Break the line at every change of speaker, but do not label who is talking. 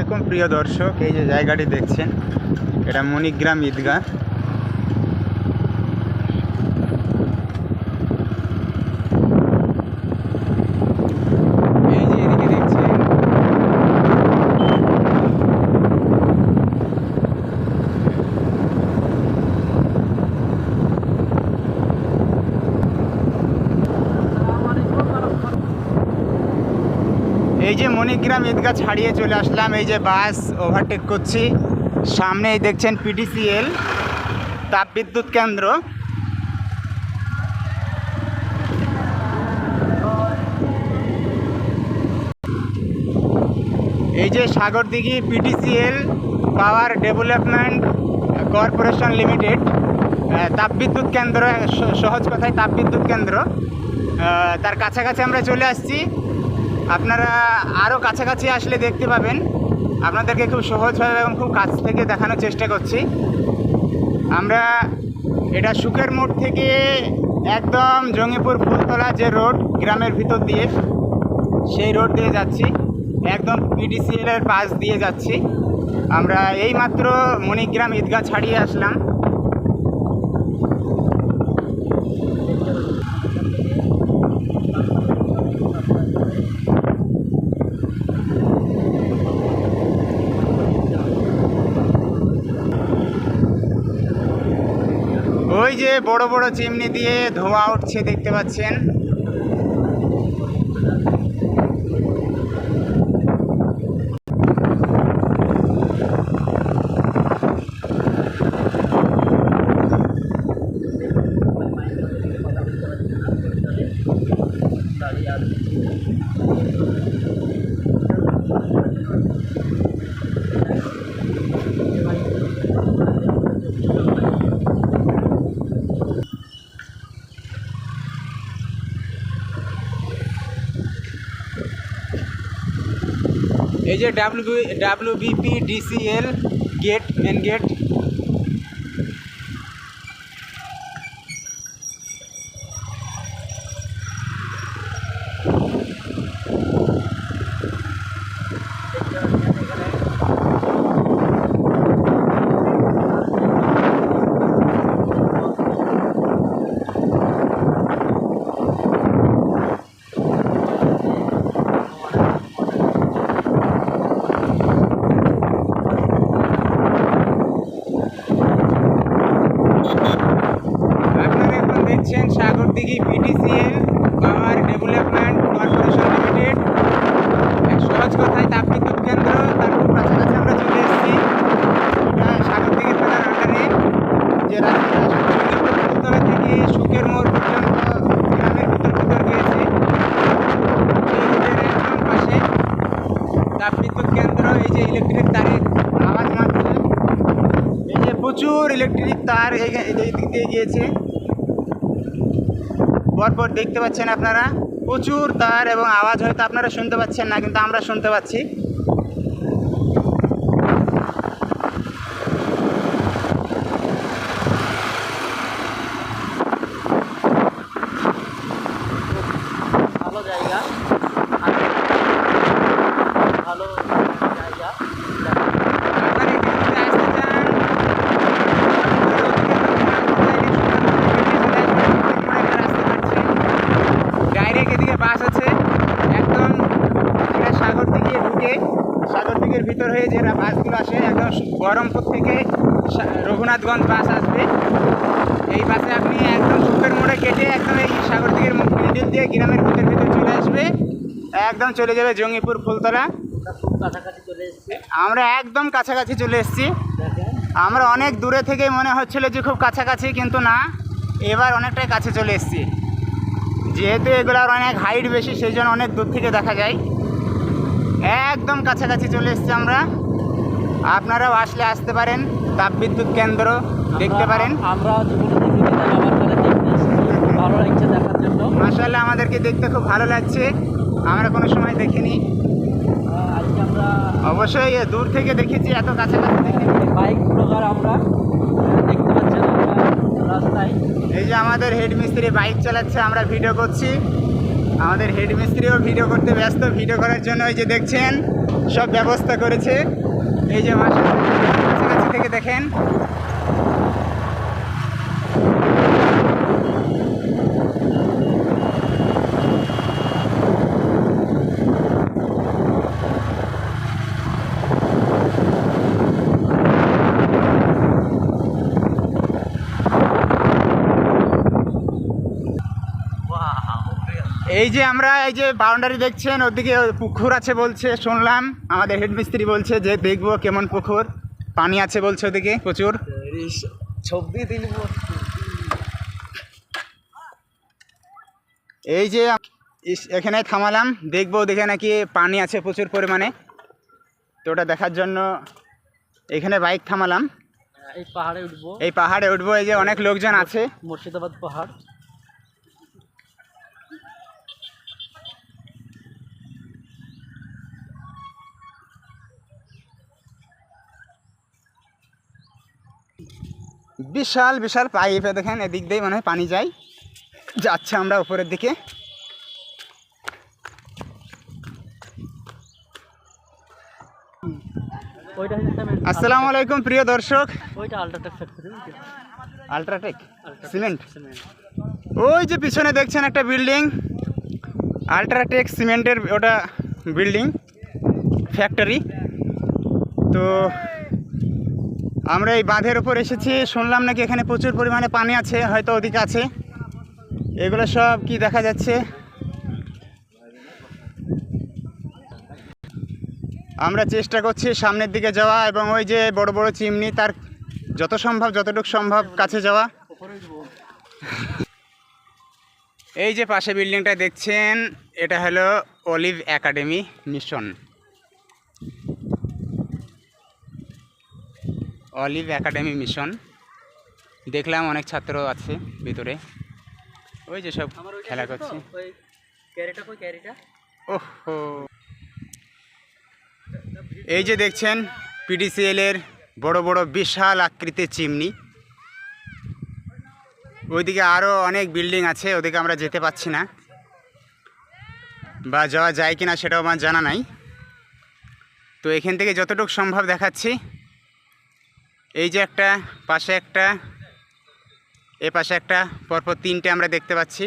আলাইকুম প্রিয় দর্শক এই যে জায়গাটি দেখছেন এটা মণিগ্রাম ঈদগাহ এই যে এদিকে দেখছেন এই যে মণিগ্রাম ঈদগাহ ছাড়িয়ে চলে আসলাম, এই যে বাস ওভারটেক করছি। সামনেই দেখছেন পিটিসিএল তাপবিদ্যুৎ কেন্দ্র। এই যে Sagardighi PTCL power development corporation limited তাপবিদ্যুৎ কেন্দ্র, সহজ কথায় তাপবিদ্যুৎ কেন্দ্র। তার কাছাকাছি আমরা চলে আসছি। আপনারা আরও কাছাকাছি আসলে দেখতে পাবেন। আপনাদেরকে খুব সহজভাবে এবং খুব কাছ থেকে দেখানোর চেষ্টা করছি। আমরা এটা সুখের মোড় থেকে একদম জঙ্গিপুর ফুলতলা যে রোড, গ্রামের ভিতর দিয়ে, সেই রোড দিয়ে যাচ্ছি। একদম পিডিসিএল এর পাশ দিয়ে যাচ্ছি। আমরা এইমাত্র মণিগ্রাম ঈদগাহ ছাড়িয়ে আসলাম ওই যে বড় বড় চিমনি দিয়ে ধোঁয়া উঠছে দেখতে পাচ্ছেন। এই যে W W BP DCL gate main gate আপনারা এখন দেখছেন PTCL power development corporation limited সহজ কথায় তাপবিদ্যুৎ কেন্দ্র তার খুব কাছাকাছি আমরা চলে এসেছি। এটা সাগরদিঘি থানার আন্ডারে। যে রাস্তা উত্তরা থেকে সুখের মোড় পর্যন্ত গ্রামের ভিতর ভিতর গিয়েছে। সেই রোডের একদম পাশে। তাপবিদ্যুৎ কেন্দ্র এই যে ইলেকট্রিক তারের আওয়াজ মারছে। এই যে প্রচুর ইলেকট্রিক তার এই দিক দিয়ে গিয়েছে। পরপর দেখতে পাচ্ছেন আপনারা। প্রচুর তার এবং আওয়াজ হয়তো আপনারা শুনতে পাচ্ছেন না, কিন্তু আমরা শুনতে পাচ্ছি
ভালো জায়গা ভালো জায়গা
আপনারা এখানে যদি আসতে চান ডাইরেক্ট এদিকে বাস আছে একদম এটা সাগর দিকে ঢুকে সাগর দিকের ভিতর হয়ে যে বাসগুলো আসে, একদম বহরমপুর থেকে রঘুনাথগঞ্জ বাস আসবে। এই বাসে আপনি একদম সুখের মোড়ে কেটে একদম এই সাগর দিকের মিডিল দিয়ে গ্রামের ভিতর ভিতর চলে আসবে। একদম চলে যাবে জঙ্গিপুর ফুলতলা।
আমরা
একদম কাছাকাছি চলে এসেছি। আমরা অনেক দূরে থেকে মনে হচ্ছিল যে খুব কাছাকাছি, কিন্তু না, এবার অনেকটাই কাছে চলে এসেছি। যেহেতু এগুলোর অনেক হাইট বেশি, সেই জন্য অনেক দূর থেকে দেখা যায়। একদম কাছাকাছি চলে এসেছি আমরা। আপনারাও আসলে আসতে পারেন। তাপবিদ্যুৎ কেন্দ্র দেখতে পারেন।
আমরা ভালো লাগছে দেখার জন্য।
মাসাল্লাহ আমাদেরকে দেখতে খুব ভালো লাগছে। আমরা কোনো সময় দেখিনি। অবশ্যই দূর থেকে দেখেছি এত কাছাকাছি দেখিনি
বাইক ব্লগার আমরা দেখতে পাচ্ছেন রাস্তায়।
এই যে আমাদের হেড মিস্ত্রি বাইক চালাচ্ছে আমরা ভিডিও করছি। আমাদের হেডমিস্ত্রিও ভিডিও করতে ব্যস্ত, ভিডিও করার জন্য এই যে দেখছেন, সব ব্যবস্থা করেছে। এই যে মাসে কাছে থেকে দেখেন। এই যে আমরা এই যে বাউন্ডারি দেখছেন ওদিকে পুকুর আছে বলছে শুনলাম। আমাদের হেড মিস্ত্রি বলছে যে দেখব কেমন পুকুর। পানি আছে বলছে ওদিকে প্রচুর।
ছবি
এই যে এখানে থামালাম দেখব ওদিকে নাকি পানি আছে প্রচুর পরিমাণে। তো ওটা দেখার জন্য এখানে বাইক থামালাম।
এই পাহাড়ে উঠবো।
এই পাহাড়ে উঠবো এই যে অনেক লোকজন আছে।
মুর্শিদাবাদ পাহাড়।
বিশাল বিশাল পাইপে দেখেন এদিক দিয়ে মনে হয় পানি যায়। যাচ্ছে আমরা উপরের দিকে। আসসালামু আলাইকুম প্রিয় দর্শক।
আল্ট্রাটেক
সিমেন্ট ওই যে পিছনে দেখছেন একটা বিল্ডিং আলট্রাটেক সিমেন্টের ওটা বিল্ডিং ফ্যাক্টরি তো আমরা এই বাঁধের ওপর এসেছি, শুনলাম নাকি এখানে প্রচুর পরিমাণে পানি আছে, হয়তো ওদিকে আছে। এগুলো সব কি দেখা যাচ্ছে? আমরা চেষ্টা করছি সামনের দিকে যাওয়া এবং ওই যে বড় বড় চিমনি, তার যত সম্ভব, যতটুকু সম্ভব কাছে যাওয়া। এই যে পাশে বিল্ডিংটা দেখছেন, এটা হলো Olive academy mission Olive academy mission. দেখলাম অনেক ছাত্র আছে ভিতরে। ওই যে সব খেলা করছে। ওহো। এই যে দেখছেন পিডিসিএল এর বড় বড় বিশাল আকৃতির চিমনি। ওইদিকে আরও অনেক বিল্ডিং আছে ওদিকে আমরা যেতে পাচ্ছি না। বা যাওয়া যায় কি না সেটাও আমার জানা নাই। তো এখান থেকে যতটুকু সম্ভব দেখাচ্ছি। এই যে একটা পাশে একটা এ পাশে একটা পরপর তিনটে আমরা দেখতে পাচ্ছি।